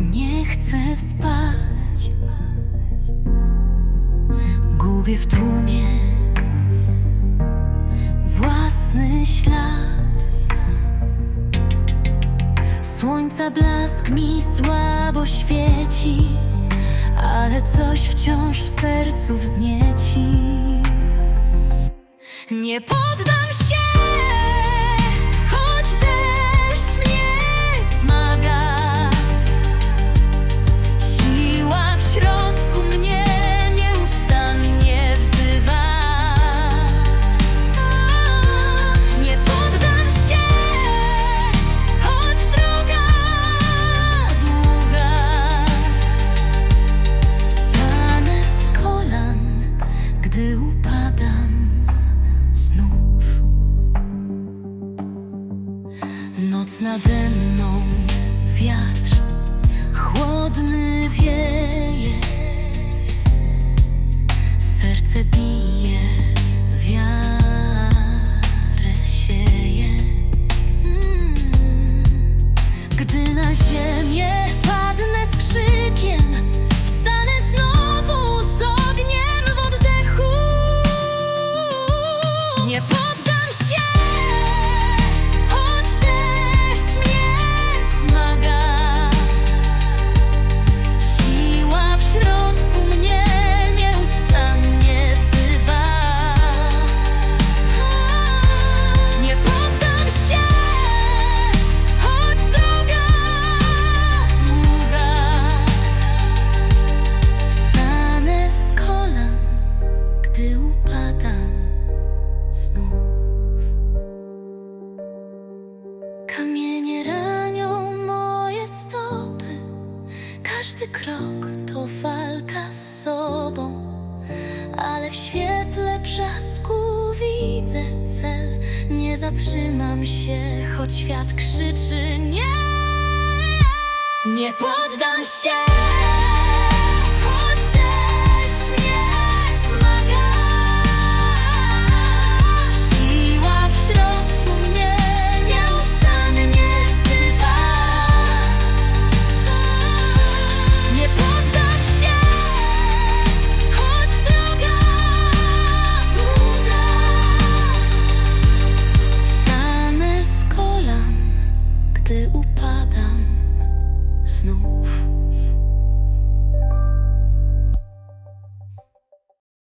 nie chcę spać. Gubię w tłumie własny ślad. Słońca blask mi słabo świeci, ale coś wciąż w sercu wznieci. Nie poddam się! Gdy upadam znów. Noc nade mną, wiatr chłodny wieje. Serce bije, wiarę sieje. Mm. Gdy na ziemię Krok to walka z sobą, ale w świetle brzasku widzę cel. Nie zatrzymam się, choć świat krzyczy nie. Nie poddam się. snow.